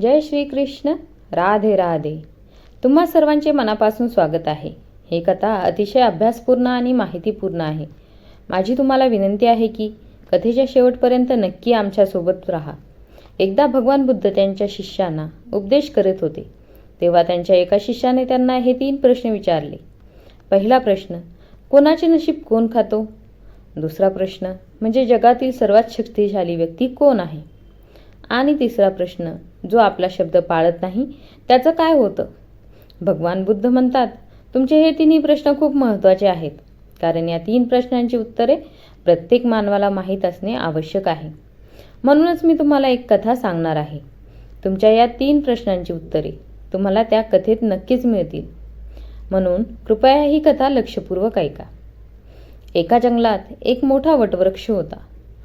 जय श्रीकृष्ण. राधे राधे. तुम्हा सर्वांचे मनापासून स्वागत आहे. हे कथा अतिशय अभ्यासपूर्ण आणि माहितीपूर्ण आहे. माझी तुम्हाला विनंती आहे की कथेच्या शेवटपर्यंत नक्की आमच्यासोबत राहा. एकदा भगवान बुद्ध त्यांच्या शिष्यांना उपदेश करत होते. तेव्हा त्यांच्या एका शिष्याने त्यांना हे तीन प्रश्न विचारले. पहिला प्रश्न कोणाचे नशीब कोण खातो? दुसरा प्रश्न म्हणजे जगातील सर्वात शक्तिशाली व्यक्ती कोण आहे? आणि तिसरा प्रश्न जो आपला शब्द पाळत नाही त्याचं काय होतं? भगवान बुद्ध म्हणतात तुमचे हे तिन्ही प्रश्न खूप महत्त्वाचे आहेत. कारण या तीन प्रश्नांची उत्तरे प्रत्येक मानवाला माहीत असणे आवश्यक आहे. म्हणूनच मी तुम्हाला एक कथा सांगणार आहे. तुमच्या या तीन प्रश्नांची उत्तरे तुम्हाला त्या कथेत नक्कीच मिळतील. म्हणून कृपया ही कथा लक्षपूर्वक ऐका. एका जंगलात एक मोठा वटवृक्ष होता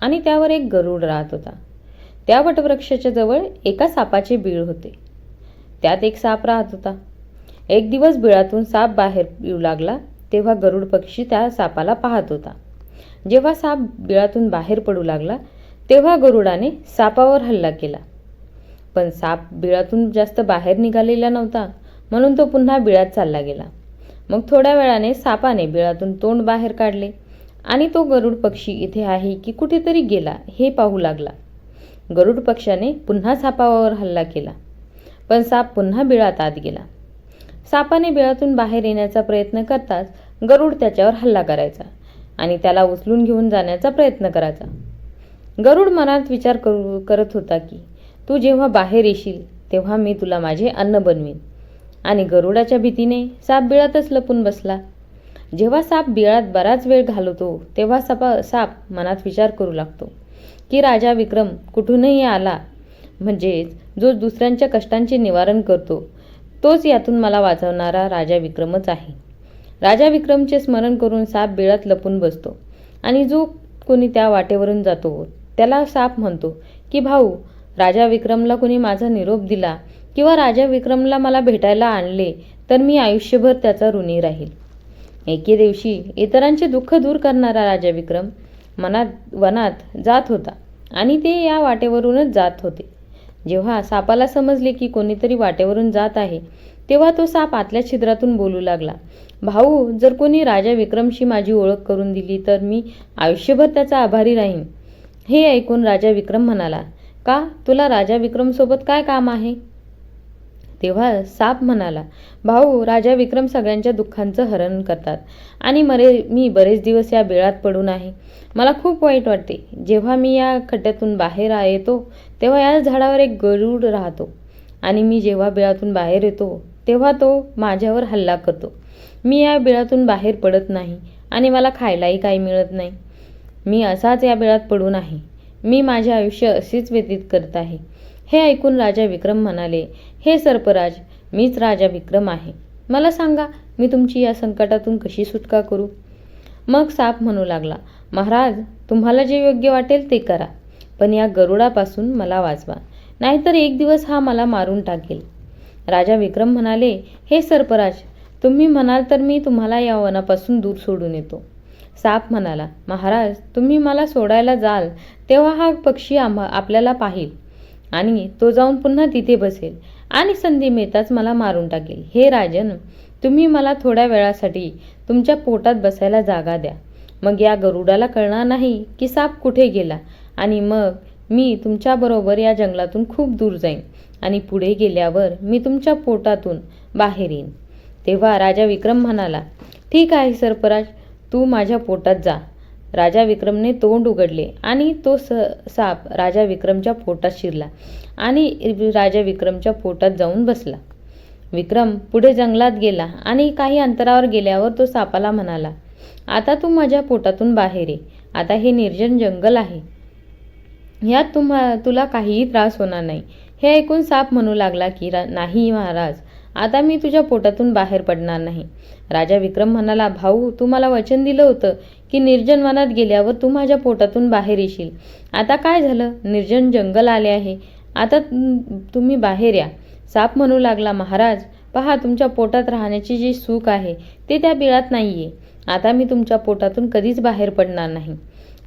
आणि त्यावर एक गरुड राहत होता. त्या वटवृक्षाच्या जवळ एका सापाचे बीळ होते. त्यात एक साप राहत होता. एक दिवस बिळातून साप बाहेर येऊ लागला तेव्हा गरुड पक्षी त्या सापाला पाहत होता. जेव्हा साप बिळातून बाहेर पडू लागला तेव्हा गरुडाने सापावर हल्ला केला. पण साप बिळातून जास्त बाहेर निघालेला नव्हता म्हणून तो पुन्हा बिळात चालला गेला. मग थोड्या वेळाने सापाने बिळातून तोंड बाहेर काढले आणि तो गरुड पक्षी इथे आहे की कुठेतरी गेला हे पाहू लागला. गरुड पक्षाने पुन्हा सापावर हल्ला केला. पण साप पुन्हा बिळात आत गेला. सापाने बिळातून बाहेर येण्याचा प्रयत्न करताच गरुड त्याच्यावर हल्ला करायचा आणि त्याला उचलून घेऊन जाण्याचा प्रयत्न करायचा. गरुड मनात विचार करू करत होता की तू जेव्हा बाहेर येशील तेव्हा मी तुला माझे अन्न बनवीन. आणि गरुडाच्या भीतीने साप बिळातच लपून बसला. जेव्हा साप बिळात बराच वेळ घालवतो तेव्हा सापा साप मनात विचार करू लागतो. की राजा विक्रम कुठूनही आला म्हणजेच जो दुसऱ्यांच्या कष्टांचे निवारण करतो तोच यातून मला वाचवणारा राजा विक्रमच आहे. राजा विक्रमचे स्मरण करून साप बिळात लपून बसतो आणि जो कोणी त्या वाटेवरून जातो त्याला साप म्हणतो की भाऊ राजा विक्रमला कोणी माझा निरोप दिला किंवा राजा विक्रमला मला भेटायला आणले तर मी आयुष्यभर त्याचा ऋणी राहील. एके दिवशी इतरांचे दुःख दूर करणारा राजा विक्रम मनात वनात जात होता आणि ते या वाटेवरूनच जात होते. जेव्हा सापाला समजले की कोणीतरी वाटेवरून जात आहे तेव्हा तो साप आतल्या छिद्रातून बोलू लागला भाऊ जर कोणी राजा विक्रमशी माझी ओळख करून दिली तर मी आयुष्यभर त्याचा आभारी राहीन. हे ऐकून राजा विक्रम म्हणाला का? तुला राजा विक्रमसोबत काय काम आहे? तेव्हा साप म्हणाला भाऊ राजा विक्रम सगळ्यांच्या दुःखांचं हरण करतात आणि मरे मी बरेच दिवस या बिळात पडून आहे मला खूप वाईट वाटते. जेव्हा मी या खड्ड्यातून बाहेर येतो तेव्हा या झाडावर एक गरुड राहतो आणि मी जेव्हा बिळातून बाहेर येतो तेव्हा तो माझ्यावर हल्ला करतो. मी या बिळातून बाहेर पडत नाही आणि मला खायलाही काही मिळत नाही. मी असाच या बिळात पडून आहे मी माझे आयुष्य असेच व्यतीत करत आहे. हे ऐकून राजा विक्रम म्हणाले हे सर्पराज मीच राजा विक्रम आहे. मला सांगा मी तुमची या संकटातून कशी सुटका करू? मग साप म्हणू लागला महाराज तुम्हाला जे योग्य वाटेल ते करा पण या गरुडापासून मला वाचवा नाहीतर एक दिवस हा मला मारून टाकेल. राजा विक्रम म्हणाले हे सर्पराज तुम्ही म्हणाल तर मी तुम्हाला या वनापासून दूर सोडून येतो. साप म्हणाला महाराज तुम्ही मला सोडायला जाल तेव्हा हा पक्षी आम्हा आपल्याला पाहिल आणि तो जाऊन पुन्हा तिथे बसेल. आणि संधी मिळताच मला मारून टाकेल. हे राजन तुम्ही मला थोड्या वेळासाठी तुमच्या पोटात बसायला जागा द्या. मग या गरुडाला कळणार नाही की साप कुठे गेला आणि मग मी तुमच्याबरोबर या जंगलातून खूप दूर जाईन आणि पुढे गेल्यावर मी तुमच्या पोटातून बाहेर येईन. तेव्हा राजा विक्रम म्हणाला ठीक आहे सर्पराज तू माझ्या पोटात जा. राजा विक्रमने तोंड उघडले आणि तो स साप राजा विक्रमच्या पोटात शिरला आणि राजा विक्रमच्या पोटात जाऊन बसला. विक्रम पुढे जंगलात गेला आणि काही अंतरावर गेल्यावर तो सापाला म्हणाला आता तू माझ्या पोटातून बाहेर ये. आता हे निर्जन जंगल आहे. यात तुम्हा तुला काहीही त्रास होणार नाही. हे ऐकून साप म्हणू लागला की रा नाही महाराज. आता मी तुझ्या पोटातून बाहेर पडणार नाही. राजा विक्रम म्हणाला भाऊ तू मला वचन दिलं होतं की निर्जन वनात गेल्यावर तू माझ्या पोटातून बाहेर येशील. आता काय झालं? निर्जन जंगल आले आहे. आता तुम्ही बाहेर या. साप म्हणू लागला महाराज पहा तुमच्या पोटात राहण्याची जी सुख आहे ते त्या बिळात नाही आहे आता मी तुमच्या पोटातून कधीच बाहेर पडणार नाही.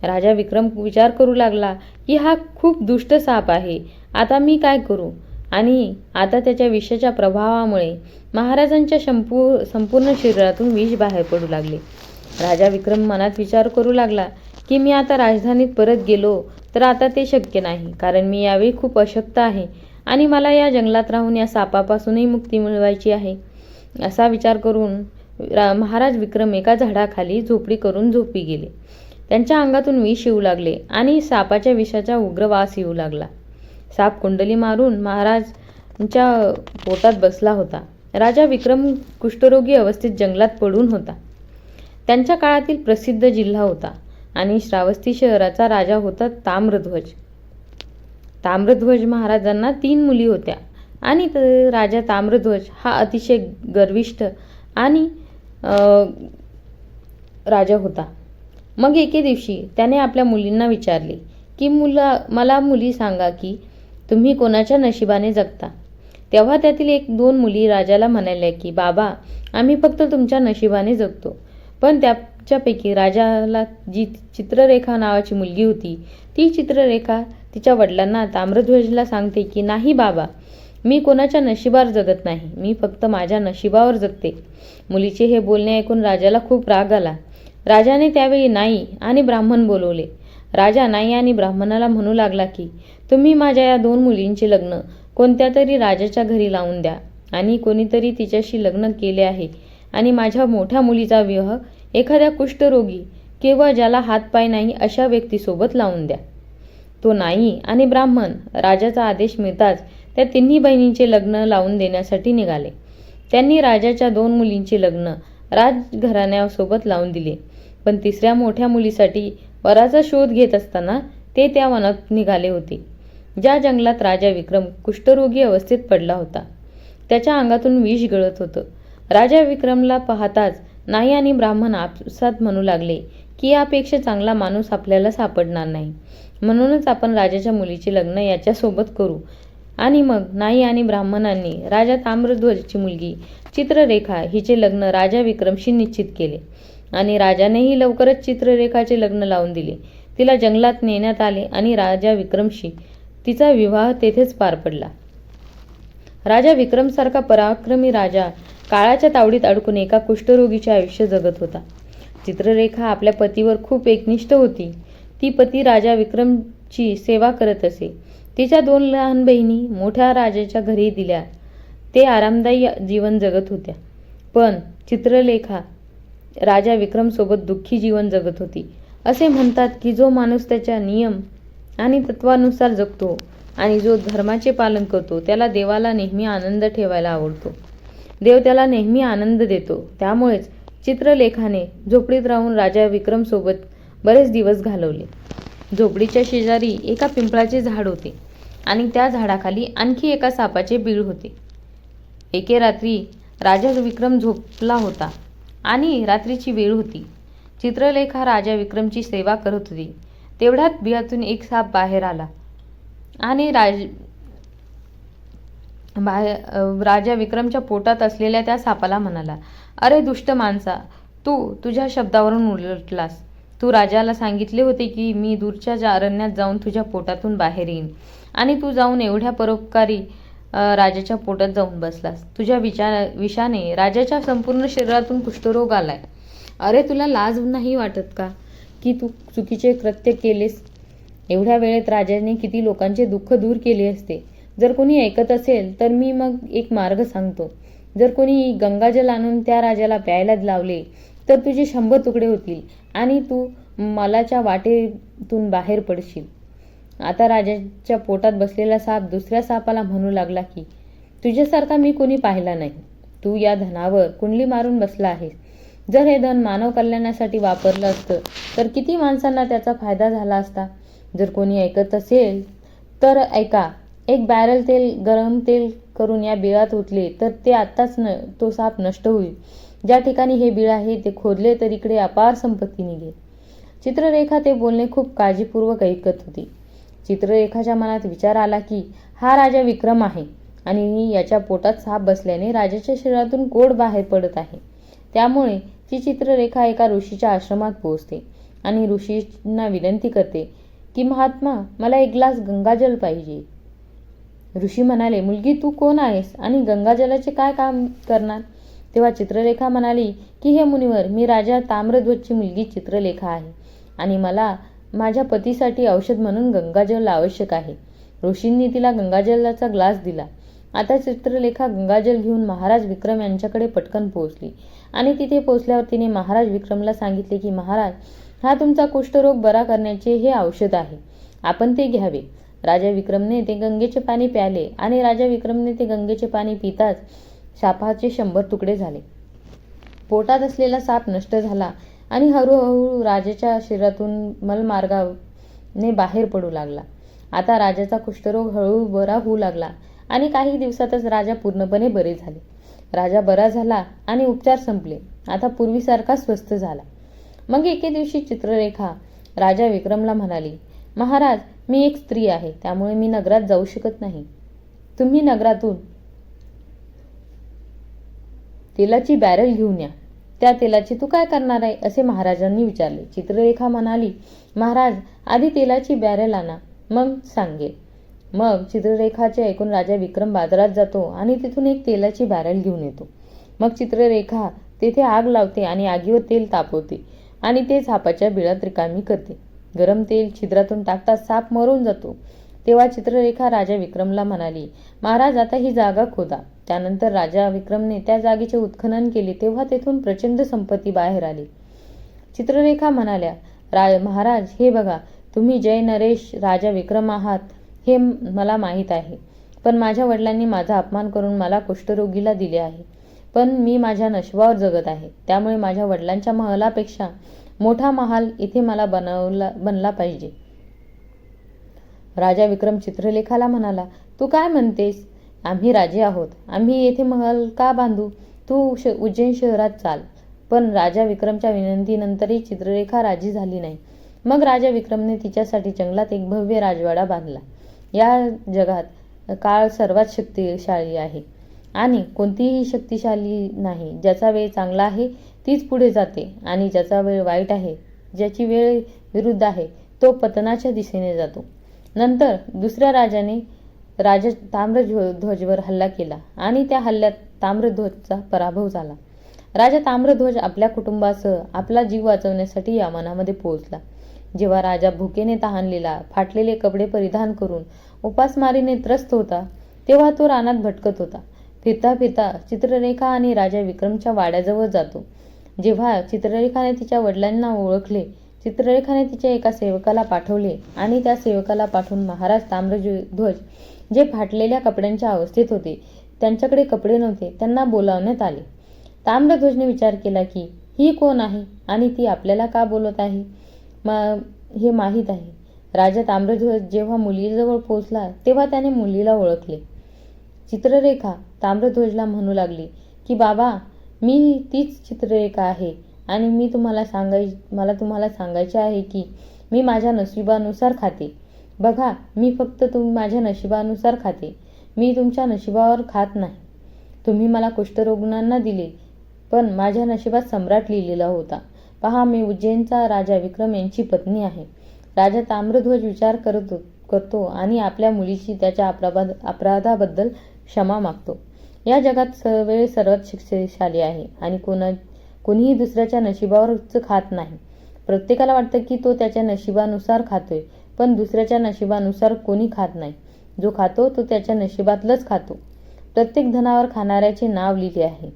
राजा विक्रम विचार करू लागला की हा खूप दुष्ट साप आहे. आता मी काय करू? आणि आता त्याच्या विषाच्या प्रभावामुळे महाराजांच्या संपू संपूर्ण शरीरातून विष बाहेर पडू लागले. राजा विक्रम मनात विचार करू लागला की मी आता राजधानीत परत गेलो तर आता ते शक्य नाही कारण मी यावेळी खूप अशक्त आहे आणि मला या जंगलात राहून या सापापासूनही मुक्ती मिळवायची आहे. असा विचार करून रा महाराज विक्रम एका झाडाखाली झोपडी करून झोपी गेले. त्यांच्या अंगातून विष येऊ लागले आणि सापाच्या विषाचा उग्र वास येऊ लागला. साप कुंडली मारून महाराजच्या पोटात बसला होता. राजा विक्रम कुष्ठरोगी अवस्थेत जंगलात पडून होता. त्यांच्या काळातील प्रसिद्ध जिल्हा होता आणि श्रावस्ती शहराचा राजा होता ताम्रध्वज. ताम्रध्वज महाराजांना तीन मुली होत्या आणि राजा ताम्रध्वज हा अतिशय गर्विष्ठ आणि राजा होता. मग एके दिवशी त्याने आपल्या मुलींना विचारले की मुला मला मुली सांगा की तुम्ही कोणाच्या नशिबाने जगता? तेव्हा त्यातील एक दोन मुली राजाला म्हणाल्या की बाबा आम्ही फक्त तुमच्या नशिबाने जगतो. पण त्याच्यापैकी राजाला जी चित्ररेखा नावाची मुलगी होती ती चित्ररेखा तिच्या वडिलांना ताम्रध्वजला सांगते की नाही बाबा मी कोणाच्या नशिबावर जगत नाही मी फक्त माझ्या नशिबावर जगते. मुलीचे हे बोलणे ऐकून राजाला खूप राग आला. राजाने त्यावेळी नाई आणि ब्राह्मण बोलवले. राजा नाही आणि ब्राह्मणाला म्हणू लागला की तुम्ही माझ्या या दोन मुलींचे लग्न कोणत्या तरी राजाच्या घरी लावून द्या आणि कोणीतरी तिच्याशी लग्न केले आहे आणि माझ्या मोठ्या मुलीचा विवाह एखाद्या कुष्ठरोगी किंवा ज्याला हातपाय नाही अशा व्यक्तीसोबत लावून द्या. तो नाही आणि ब्राह्मण राजाचा आदेश मिळताच त्या तिन्ही बहिणींचे लग्न लावून देण्यासाठी निघाले. त्यांनी राजाच्या दोन मुलींचे लग्न राजघराण्यासोबत लावून दिले. पण तिसऱ्या मोठ्या मुलीसाठी वराचा शोध घेत असताना ते त्या वनात निघाले होते. ज्या जंगलात राजा विक्रम कुष्ठरोगी अवस्थेत पडला होता त्याच्या अंगातून विष गळत होतं. राजा विक्रमला पाहताच नाही आणि ब्राह्मण आपसात म्हणू लागले की यापेक्षा चांगला माणूस आपल्याला सापडणार नाही. म्हणूनच आपण राजाच्या मुलीचे लग्न याच्यासोबत करू. आणि मग नाही आणि ब्राह्मणांनी राजा ताम्रध्वजची मुलगी चित्ररेखा हिचे लग्न राजा विक्रमशी निश्चित केले. आणि राजानेही लवकरच चित्ररेखाचे लग्न लावून दिले. तिला जंगलात नेण्यात आले आणि राजा विक्रमशी तिचा विवाह तेथेच पार पडला. राजा विक्रमसारखा पराक्रमी राजा काळाच्या तावडीत अडकून एका कुष्ठरोगीचे आयुष्य जगत होता. चित्ररेखा आपल्या पतीवर खूप एकनिष्ठ होती. ती पती राजा विक्रमची सेवा करत असे. तिच्या दोन लहान बहिणी मोठ्या राजाच्या घरी दिल्या. ते आरामदायी जीवन जगत होत्या. पण चित्रलेखा राजा विक्रमसोबत दुःखी जीवन जगत होती. असे म्हणतात की जो माणूस त्याच्या नियम आणि तत्वानुसार जगतो आणि जो धर्माचे पालन करतो त्याला देवाला नेहमी आनंद ठेवायला आवडतो. देव त्याला नेहमी आनंद देतो. त्यामुळेच चित्रलेखाने झोपडीत राहून राजा विक्रमसोबत बरेच दिवस घालवले. झोपडीच्या शेजारी एका पिंपळाचे झाड होते आणि त्या झाडाखाली आणखी एका सापाचे बीळ होते. एके रात्री राजा विक्रम झोपला होता आणि रात्रीची वेळ होती. चित्रलेखा राजा विक्रमची सेवा करत होती. तेवढ्यात भियातून एक साप बाहेर आला. आणि राज बाहेर राजा विक्रमच्या पोटात असलेल्या त्या सापाला म्हणाला अरे दुष्ट माणसा तू तुझ्या शब्दावरून उलटलास. तू राजाला सांगितले होते की मी दूरच्या अरण्यात जाऊन तुझ्या पोटातून बाहेर येईन. आणि तू जाऊन एवढ्या परोपकारी राजाच्या पोटात जाऊन बसलास. तुझ्या विचार विषाने राजाच्या संपूर्ण शरीरातून कुष्ठरोग आलाय. अरे तुला लाज नाही वाटत का? की तू चुकीचे कृत्य केलेस. एवढ्या वेळेत राजाने किती लोकांचे दुःख दूर केले असते. जर कोणी ऐकत असेल तर मी मग एक मार्ग सांगतो. जर कोणी गंगाजल आणून त्या राजाला प्यायला लावले तर तुझे शंभर तुकडे होतील आणि तू मलाच्या वाटेतून बाहेर पडशील. आता राजाच्या पोटात बसलेला साप दुसऱ्या सापाला म्हणू लागला की तुझ्यासारखा मी कोणी पाहिला नाही. तू या धनावर कुंडली मारून बसला आहेस. जर हे धन मानव कल्याणासाठी वापरलं असतं तर किती माणसांना त्याचा फायदा झाला असता? जर कोणी ऐकत असेल तर ऐका एक बॅरल तेल गरम तेल करून या बिळात ओतले तर ते आत्ताच न तो साप नष्ट होईल. ज्या ठिकाणी हे बिळ आहे ते खोदले तर इकडे अपार संपत्ती निघेल. चित्ररेखा ते बोलणे खूप काळजीपूर्वक ऐकत होती. चित्ररेखाच्या मनात विचार आला की हा राजा विक्रम आहे आणि याच्या पोटात साप बसल्याने राजाच्या शरीरातून कोड बाहेर पडत आहे. त्यामुळे ती चित्ररेखा एका ऋषीच्या आश्रमात पोहोचते आणि ऋषींना विनंती करते की महात्मा मला एक ग्लास गंगाजल पाहिजे. ऋषी म्हणाले मुलगी तू कोण आहेस आणि गंगाजलाचे काय काम करणार? तेव्हा चित्रलेखा म्हणाली की हे मुनिवर मी राजा ताम्रध्वजची मुलगी चित्रलेखा आहे आणि मला माझ्या पतीसाठी औषध म्हणून गंगाजल आवश्यक आहे. ऋषींनी तिला गंगाजलाचा ग्लास दिला. आता चित्रलेखा गंगाजल घेऊन महाराज विक्रम यांच्याकडे पटकन पोहोचली. आणि तिथे पोहोचल्यावर तिने महाराज विक्रमला सांगितले की महाराज हा तुमचा कुष्ठरोग बरा करण्याचे हे औषध आहे. आपण ते घ्यावे. राजा विक्रमने ते गंगेचे पाणी प्याले आणि राजा विक्रमने ते गंगेचे पाणी पिताच सापाचे शंभर तुकडे झाले. पोटात असलेला साप नष्ट झाला आणि हळूहळू राजाच्या शरीरातून मलमार्गाने बाहेर पडू लागला. आता राजाचा कुष्ठरोग हळूहळू बरा होऊ लागला आणि काही दिवसातच राजा पूर्णपणे बरे झाले. राजा बरा झाला आणि उपचार संपले. आता पूर्वीसारखा स्वस्थ झाला. मग एके दिवशी चित्ररेखा राजा विक्रमला म्हणाली महाराज मी एक स्त्री आहे त्यामुळे मी नगरात जाऊ शकत नाही. तुम्ही नगरातून तेलाची बॅरल घेऊन या. त्या तेलाची तू काय करणार आहे? असे महाराजांनी विचारले. चित्ररेखा म्हणाली महाराज आधी तेलाची बॅरल आणा मग सांगेल मग चित्ररेखाचे ऐकून राजा विक्रम बाजारात जातो आणि तिथून एक तेलाची बॅरल घेऊन येतो. मग चित्ररेखा तेथे आग लावते आणि आगीवर तेल तापवते आणि ते सापाच्या बिळात रिकामी करते. गरम तेल छिद्रातून टाकता साप मरून जातो. तेव्हा चित्ररेखा राजा विक्रमला म्हणाली महाराज आता ही जागा खोदा. त्यानंतर राजा विक्रमने त्या जागेचे उत्खनन केले तेव्हा तेथून प्रचंड संपत्ती बाहेर आली. चित्ररेखा म्हणाल्या रा महाराज हे बघा तुम्ही जय नरेश राजा विक्रम आहात. हे मला माहीत आहे. पण माझ्या वडिलांनी माझा अपमान करून मला कुष्ठरोगीला दिले आहे. पण मी माझ्या नशिबावर जगत आहे. त्यामुळे माझ्या वडिलांच्या महालापेक्षा मोठा महाल इथे मला बनवला बनला पाहिजे. राजा विक्रम चित्रलेखाला म्हणाला तू काय म्हणतेस? आम्ही राजे आहोत. आम्ही येथे महल का बांधू? तू श उज्जैन शहरात चाल. पण राजा विक्रमच्या विनंतीनंतरही चित्ररेखा राजी झाली नाही. मग राजा विक्रमने तिच्यासाठी जंगलात एक भव्य राजवाडा बांधला. या जगात काळ सर्वात शक्तिशाली आहे. आणि कोणतीही शक्तिशाली नाही ज्याचा वेळ चांगला आहे तीच पुढे जाते आणि ज्याचा वेळ वाईट आहे ज्याची वेळ विरुद्ध आहे तो पतनाच्या दिशेने जातो. नंतर दुसऱ्या राजाने राजा ताम्रध्वजवर हल्ला केला आणि त्या हल्ल्यात ताम्रध्वजचा पराभव झाला. राजा ताम्रध्वज आपल्या कुटुंबासह आपला जीव वाचवण्यासाठी यामानामध्ये पोहोचला. जेव्हा राजा भुकेने तहानलेला फाटलेले कपडे परिधान करून उपासमारीने त्रस्त होता तेव्हा तो रानात भटकत होता. फिरता फिरता चित्ररेखा आणि राजा विक्रमच्या वाड्याजवळ जातो. जेव्हा चित्ररेखाने तिच्या वडिलांना ओळखले चित्ररेखाने तिच्या एका सेवकाला पाठवले आणि त्या सेवकाला पाठवून महाराज ताम्रध्वज जे फाटलेल्या कपड्यांच्या अवस्थेत होते त्यांच्याकडे कपडे नव्हते त्यांना बोलावण्यात आले. ताम्रध्वजने विचार केला की ही कोण आहे आणि ती आपल्याला का बोलत आहे? मा हे माहीत आहे. राजा ताम्रध्वज जेव्हा मुलीजवळ पोहोचला तेव्हा त्याने मुलीला ओळखले. चित्ररेखा ताम्रध्वजला म्हणू लागली की बाबा मी तीच चित्ररेखा आहे आणि मी तुम्हाला सांगाय मला तुम्हाला सांगायचे आहे की मी माझ्या नशिबानुसार खाते. बघा मी फक्त तुम माझ्या नशिबानुसार खाते. मी तुमच्या नशिबावर खात नाही. तुम्ही मला कुष्ठरुग्णांना दिले पण माझ्या नशिबात सम्राट लिहिलेला होता. पहा मी उज्जैनचा राजा विक्रम यांची पत्नी आहे. राजा ताम्रध्वज विचार करत करतो आणि आपल्या मुलीची त्याच्या अपराध अपराधाबद्दल क्षमा मागतो. या जगात सर्व सर्वात शिक्षेशाली आहे आणि कोणा कोणीही दुसऱ्याच्या नशिबावरच खात नाही. प्रत्येकाला वाटतं की तो त्याच्या नशिबानुसार खातोय पण दुसऱ्याच्या नशिबानुसार कोणी खात नाही. जो खातो तो त्याच्या नशिबातलंच खातो. प्रत्येक धनावर खाणाऱ्याचे नाव लिहिले आहे.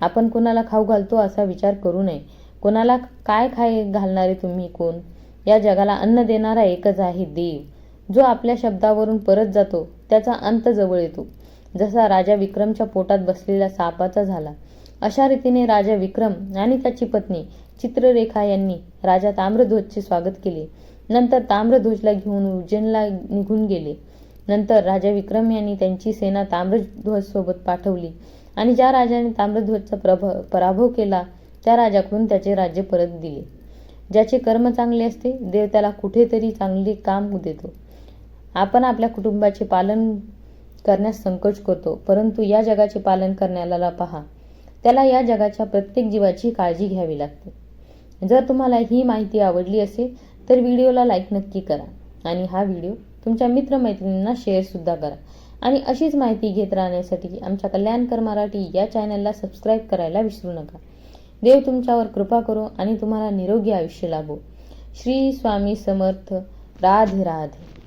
आपण कोणाला खाऊ घालतो असा विचार करू नये. कोणाला काय खाय घालणारे तुम्ही कोण? या जगाला अन्न देणारा एकच आहे देव. जो आपल्या शब्दावरून परत जातो त्याचा अंत जवळ येतो. जसा राजा विक्रमच्या पोटात बसलेल्या सापाचा झाला अशा रीतीने राजा विक्रम आणि त्याची पत्नी चित्ररेखा यांनी राजा ताम्रध्वजचे स्वागत केले. नंतर ताम्रध्वजला घेऊन उज्जैनला निघून गेले. नंतर राजा विक्रम यांनी त्यांची सेना ताम्रध्वजसोबत पाठवली आणि ज्या राजाने ताम्रध्वजचा प्रभ पराभव केला त्या राजाकडून त्याचे राज्य परत दिले. ज्याचे कर्म चांगले असते देव त्याला कुठेतरी चांगले काम देतो. आपण आपल्या कुटुंबाचे पालन करण्यास संकोच करतो परंतु या जगाचे पालन करण्याला पहा. त्याला या जगाच्या प्रत्येक जीवाची काळजी घ्यावी लागते. जर तुम्हाला ही माहिती आवडली असेल तर व्हिडिओला लाईक नक्की करा आणि हा व्हिडिओ तुमच्या मित्रमैत्रिणींना शेअरसुद्धा करा. आणि अशीच माहिती घेत राहण्यासाठी आमच्या कल्याणकर मराठी या चॅनलला सबस्क्राईब करायला विसरू नका. देव तुमच्यावर कृपा करो आणि तुम्हाला निरोगी आयुष्य लाभो. श्री स्वामी समर्थ. राधे राधे.